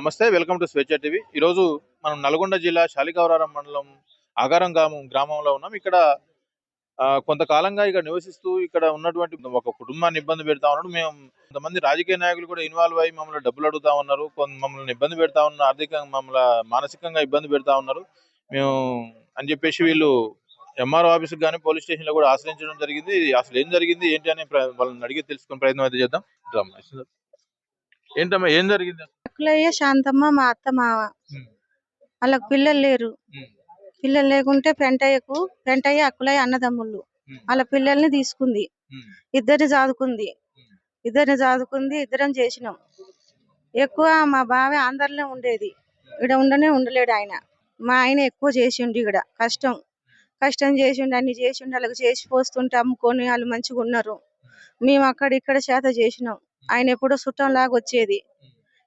నమస్తే welcome to స్వేచ్ఛ TV. ఈరోజు మనం నల్గొండ జిల్లా శాలికావరారం మండలం ఆగారం గ్రామం గ్రామంలో ఉన్నాం. ఇక్కడ ఆ, కొంతకాలంగా ఇక్కడ నివసిస్తూ ఇక్కడ ఉన్నటువంటి ఒక కుటుంబాన్ని ఇబ్బంది పెడతా ఉన్నాడు. మేము కొంతమంది రాజకీయ నాయకులు కూడా ఇన్వాల్వ్ అయ్యి మమ్మల్ని డబ్బులు అడుగుతా ఉన్నారు. కొంత మమ్మల్ని ఇబ్బంది పెడతా ఉన్నారు. ఆర్థికంగా మమ్మల్ని మానసికంగా ఇబ్బంది పెడతా ఉన్నారు. మేము అని చెప్పేసి వీళ్ళు ఎంఆర్ఓ ఆఫీస్ కానీ పోలీస్ స్టేషన్లో కూడా ఆశ్రయించడం జరిగింది. అసలు ఏం జరిగింది ఏంటి అని వాళ్ళని అడిగి తెలుసుకునే ప్రయత్నం అయితే చేద్దాం. ఏంటమ్మా ఏం జరిగింది? అక్కులయ్య శాంతమ్మ మా అత్త మావ. వాళ్ళకి పిల్లలు లేరు. పిల్లలు లేకుంటే పెంటయ్యకు పెంటయ్య అక్కులయ్య అన్నదమ్ముళ్ళు. వాళ్ళ పిల్లల్ని తీసుకుంది. ఇద్దరిని చదువుకుంది. ఇద్దరిని చదువుకుంది ఇద్దరం చేసినాం. ఎక్కువ మా బావ ఆంధ్రలో ఉండేది. ఇక్కడ ఉండనే ఉండలేడు ఆయన. మా ఆయన ఎక్కువ చేసిండు ఇక్కడ కష్టం. కష్టం చేసిండు అన్ని చేసిండు వాళ్ళకి చేసి పోస్తుంటే అమ్ముకొని వాళ్ళు మంచిగా ఉన్నారు. మేము అక్కడ ఇక్కడ చేత చేసినాం. ఆయన ఎప్పుడో చుట్టం లాగా వచ్చేది.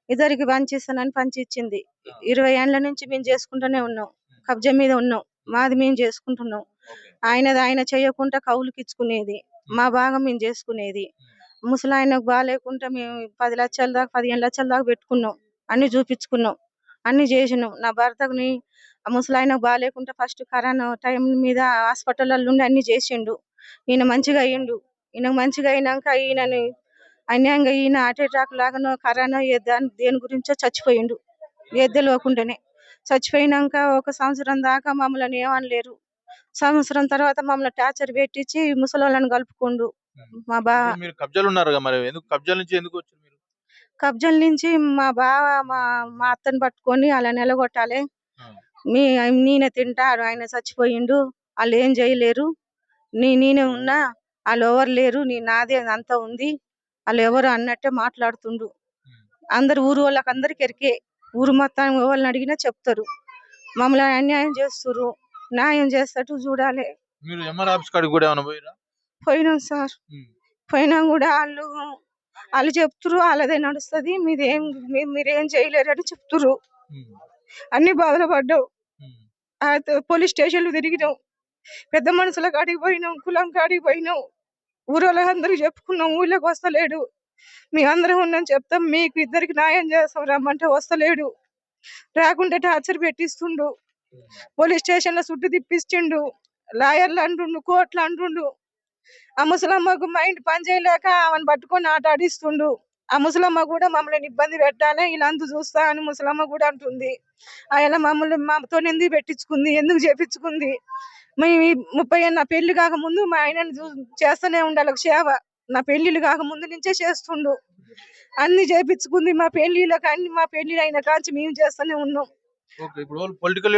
ఇద్దరికి పంచిస్తానని పంచి ఇచ్చింది ఇరవై ఏళ్ళ నుంచి మేము చేసుకుంటూనే ఉన్నాం. కబ్జా మీద ఉన్నాం. మాది మేము చేసుకుంటున్నాం. ఆయనది ఆయన చేయకుండా కౌలుకి ఇచ్చుకునేది మా భాగం మేము చేసుకునేది. ముసలాయనకు బాగాలేకుండా మేము పది లక్షల దాకా పదిహేను లక్షల దాకా పెట్టుకున్నాం. అన్ని చూపించుకున్నాం. అన్ని చేసినాం. నా భర్తకుని ముసలాయనకు బాగాలేకుండా ఫస్ట్ కరోనా టైం మీద హాస్పిటల్లో ఉండి అన్ని చేసిండు. ఈయన మంచిగా అయ్యిండు. ఈయన మంచిగా అయినాక ఈయనని అన్యాయంగా ఈయన హార్ట్ అటాక్ లాగానో కరోనా దాని దేని గురించో చచ్చిపోయిండు. ఏది తెలియకుండానే చచ్చిపోయినాక ఒక సంవత్సరం దాకా మమ్మల్ని ఏమనలేరు. సంవత్సరం తర్వాత మమ్మల్ని టార్చర్ పెట్టించి ముసలోళ్ళని కలుపుకుండు. మా బా ఇప్పుడు మీరు కబ్జాలు ఉన్నారు కదా మరి ఎందుకు కబ్జాల నుంచి ఎందుకు వచ్చారు మీరు? కబ్జాల నుంచి మా బావ మా మా అత్తని పట్టుకొని అలా నిలగొట్టాలి. మీ నేనే తింటాడు ఆయన చచ్చిపోయిండు. వాళ్ళు ఏం చేయలేరు. నీ నేనే ఉన్నా వాళ్ళు ఎవరు లేరు. నీ నాదే అంతా ఉంది. వాళ్ళు ఎవరు అన్నట్టే మాట్లాడుతుండు అందరు ఊరు వాళ్ళకి అందరికి ఎరికే ఊరు మొత్తం ఎవరిని అడిగినా చెప్తారు. మమ్మల్ని అన్యాయం చేస్తుర్రు న్యాయం చేస్తట్టు చూడాలి. మీరు ఎంఆర్ ఆఫీస్ కాడికి కూడా ఏమైనా పోయిరా? పోయినాం సార్. పోయినా కూడా వాళ్ళు వాళ్ళు చెప్తురు వాళ్ళదే నడుస్తుంది మీదేం మీ- మీరేం చేయలేరు అని చెప్తురు అన్ని బాధలు పడ్డావు ఆ త- పోలీస్ స్టేషన్లు తిరిగినాం. పెద్ద మనుషుల కాడికి పోయినాం కులం కాడికి పోయినాం. ఊరోళ్ళకి అందరూ చెప్పుకున్నాం ఊళ్ళోకి వస్తలేడు. మీ అందరం ఉన్నాం చెప్తాం మీకు ఇద్దరికి న్యాయం చేస్తాం రమ్మంటే వస్తలేడు. రాకుంటే టార్చర్ పెట్టిస్తుండు. పోలీస్ స్టేషన్లో చుట్టూ తిప్పిస్తుండు. లాయర్లు అంటుండు కోర్టులు అంటుండు. ఆ ముసలమ్మకు మైండ్ పని చేయలేక ఆమెను పట్టుకొని ఆట ఆడిస్తుండు. ఆ ముసలమ్మ కూడా మమ్మల్ని ఇబ్బంది పెట్టాలి వీళ్ళంతా చూస్తా అని ముసలమ్మ కూడా అంటుంది. ఆయన మమ్మల్ని మాతో ఎందుకు పెట్టించుకుంది ఎందుకు చేపించుకుంది? మేము ఈ ముప్పై నా పెళ్ళి కాకముందు మా ఆయనని చేస్తూనే ఉండాలి. ఒక సేవ. నా పెళ్ళిళ్ళు కాకముందు నుంచే చేస్తుండు. అన్ని చేపించుకుంది మా పెళ్ళిళ్ళకి అన్ని మా పెళ్ళి అయిన కాంచి మేము చేస్తూనే ఉన్నాం. పొలిటికల్?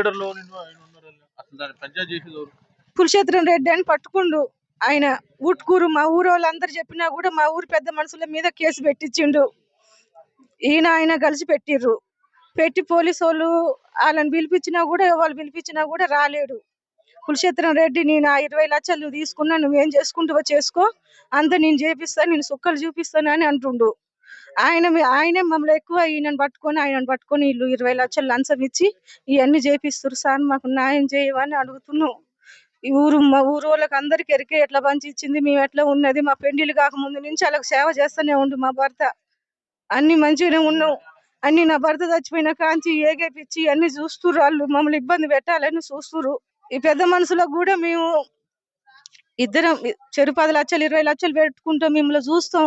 పురుషోత్తరం రెడ్డి అని పట్టుకుండు. ఆయన ఊట్కూరు మా ఊరు వాళ్ళందరూ చెప్పినా కూడా మా ఊరు పెద్ద మనుషుల మీద కేసు పెట్టించిండు. ఈయన ఆయన కలిసి పెట్టిర్రు. పెట్టి పోలీసు వాళ్ళు వాళ్ళని పిలిపించినా కూడా వాళ్ళు పిలిపించినా కూడా రాలేడు. కులక్షేత్రం రెడ్డి నేను ఆ ఇరవై లక్షలు నువ్వు తీసుకున్నా నువ్వేం చేసుకుంటావో చేసుకో. అంత నేను చేపిస్తాను నేను సుక్కలు చూపిస్తాను అని అంటుండు. ఆయన ఆయనే మమ్మల్ని ఎక్కువ ఈయనను పట్టుకొని ఆయనను పట్టుకొని వీళ్ళు ఇరవై లక్షలు లంచం ఇచ్చి ఇవన్నీ చేపిస్తారు సార్ మాకు న్యాయం చేయవని అడుగుతున్నాం. ఈ ఊరు మా ఊరు వాళ్ళకి అందరికి ఎరికే ఎట్లా పంచి ఇచ్చింది మేము ఎట్లా ఉన్నది? మా పెండిలు కాకముందు నుంచి వాళ్ళకి సేవ చేస్తూనే ఉండు మా భర్త. అన్ని మంచిగానే ఉన్నాం. అన్ని నా భర్త చచ్చిపోయిన కాంచి ఏగేపిచ్చి అన్ని చూస్తురు వాళ్ళు. మమ్మల్ని ఇబ్బంది పెట్టాలని చూస్తుర్రు. ఈ పెద్ద మనుషులకు కూడా మేము ఇద్దరం చెరు పది లక్షలు ఇరవై లక్షలు పెట్టుకుంటాం మిమ్మల్ని చూస్తాం.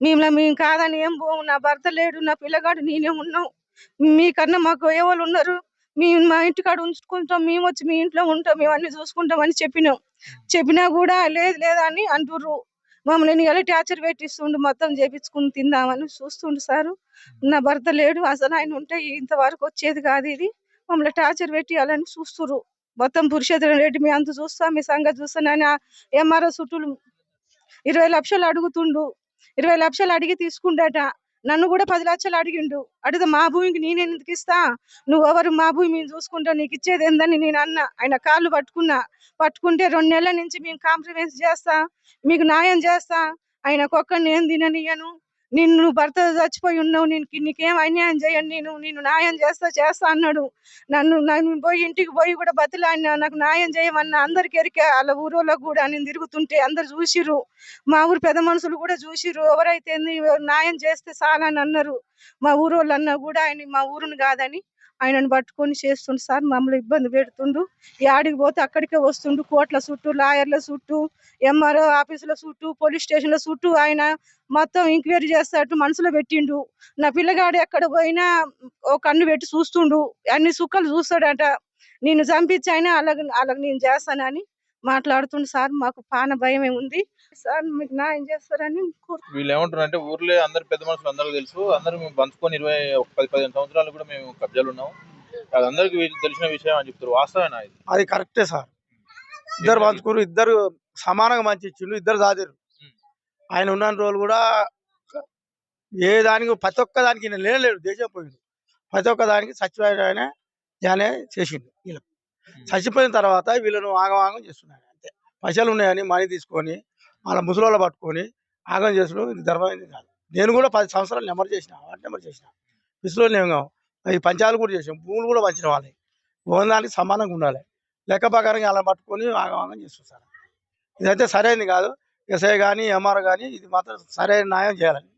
మిమ్మల్ని మేము కాదని ఏం పోము నా భర్త లేడు నా పిల్లగాడు నేనే ఉన్నాం. మీకన్నా మాకు ఎవరు ఉన్నారు? మేము మా ఇంటికాడ ఉంచుకుంటాం మేము వచ్చి మీ ఇంట్లో ఉంటాం మేము అన్ని చూసుకుంటాం అని చెప్పినాం. చెప్పినా కూడా లేదు లేదా అని అంటుర్రు. మమ్మల్ని ఎలా టార్చర్ పెట్టిస్తుండు మొత్తం చేపించుకుని తిందామని చూస్తుండు సారు. నా భర్త లేడు అసలు ఆయన ఉంటే ఇంతవరకు వచ్చేది కాదు ఇది. మమ్మల్ని టార్చర్ పెట్టియాలని చూస్తుర్రు. మొత్తం పురుషోత్తరం రెడ్డి మీ అంత చూస్తా మీ సంగతి చూస్తానని ఎంఆర్ఓ చుట్టూలు ఇరవై లక్షలు అడుగుతుండు. ఇరవై లక్షలు అడిగి తీసుకుండట. నన్ను కూడా పది లక్షలు అడిగిండు. అడిగితే మా భూమికి నేను ఎందుకు ఇస్తా? నువ్వు ఎవరు మా భూమి మేము చూసుకుంటా నీకు ఇచ్చేది ఏందని నేను అన్నా. ఆయన కాళ్ళు పట్టుకున్నా. పట్టుకుంటే రెండు నెలల నుంచి మేము కాంప్రమైజ్ చేస్తా. మీకు న్యాయం చేస్తా. ఆయన ఒక్క నేను తిననియను? నిన్ను భర్త చచ్చిపోయి ఉన్నావు నేను నీకేం అన్యాయం చేయను నేను నేను న్యాయం చేస్తా చేస్తా అన్నాడు. నన్ను నన్ను పోయి ఇంటికి పోయి కూడా బతిలాడినా నాకు న్యాయం చేయమన్నా అందరికి ఎరికే వాళ్ళ ఊరోళ్ళకి కూడా నేను తిరుగుతుంటే అందరు చూసిరు మా ఊరు పెద్ద మనుషులు కూడా చూసిరు ఎవరైతే న్యాయం చేస్తే చాలని అన్నారు. మా ఊరోళ్ళు అన్నా కూడా ఆయన మా ఊరుని కాదని ఆయనను పట్టుకొని చేస్తుండు సార్ మమ్మల్ని ఇబ్బంది పెడుతుండు. యాడికి పోతే అక్కడికే వస్తుండు కోట్ల చుట్టూ లాయర్ల చుట్టూ ఎంఆర్ఓ ఆఫీసుల చుట్టూ పోలీస్ స్టేషన్ల చుట్టూ ఆయన మొత్తం ఎంక్వైరీ చేస్తాడు మనసులో పెట్టిండు. నా పిల్లగాడు ఎక్కడ పోయినా ఓ కన్ను పెట్టి చూస్తుండు. అన్ని సుక్కలు చూస్తాడట. నేను చంపించి అయినా అలాగ అలాగ నేను చేస్తానని మాట్లాడుతుండు సార్ మాకు పాన భయమే ఉంది సార్ మీకు న్యాయం చేస్తారని కోరు- వీళ్ళు ఏమంటారు అంటే ఊర్లో అందరు పెద్ద మనుషులు అందరూ తెలుసు. అందరూ మేము పంచుకొని ఇరవై ఒక పది పదిహేను సంవత్సరాలు కూడా మేము కబ్జాలు ఉన్నాం అది అందరికి తెలిసిన విషయం అని చెప్తారు. వాస్తవేనా ఇది? అది కరెక్టే సార్. ఇద్దరు పంచుకున్నారు. ఇద్దరు సమానంగా మంచి ఇచ్చిండు ఇద్దరు సాదిరు ఉం. ఆయన ఉన్న రోజులు కూడా ఏ దానికి ప్రతి ఒక్క దానికి లేనేలేడు దేశం పోయిండు. ప్రతి ఒక్క దానికి చచ్చిపోయిన ఆయన చేసిండు. వీళ్ళు చచ్చిపోయిన తర్వాత వీళ్ళను ఆగమాగం చేస్తున్నారు అంతే. పైసలు ఉన్నాయని మనీ తీసుకొని వాళ్ళ ముసలోళ్ళు పట్టుకొని ఆగం చేసుడు ఇది ధర్మమైంది కాదు. నేను కూడా పది సంవత్సరాలు నెంబర్ చేసిన వాటి నెంబర్ చేసిన. పిసులో నేను ఈ పంచాలు కూడా చేసాం భూములు కూడా పంచిన వాళ్ళకి భోజనానికి సమానంగా ఉండాలి. లెక్క ప్రకారంగా అలా పట్టుకొని ఆగమాగం చేస్తారు ఇదైతే సరైనది కాదు. ఎస్ఐ కానీ ఎంఆర్ కానీ ఇది మాత్రం సరైన న్యాయం చేయాలని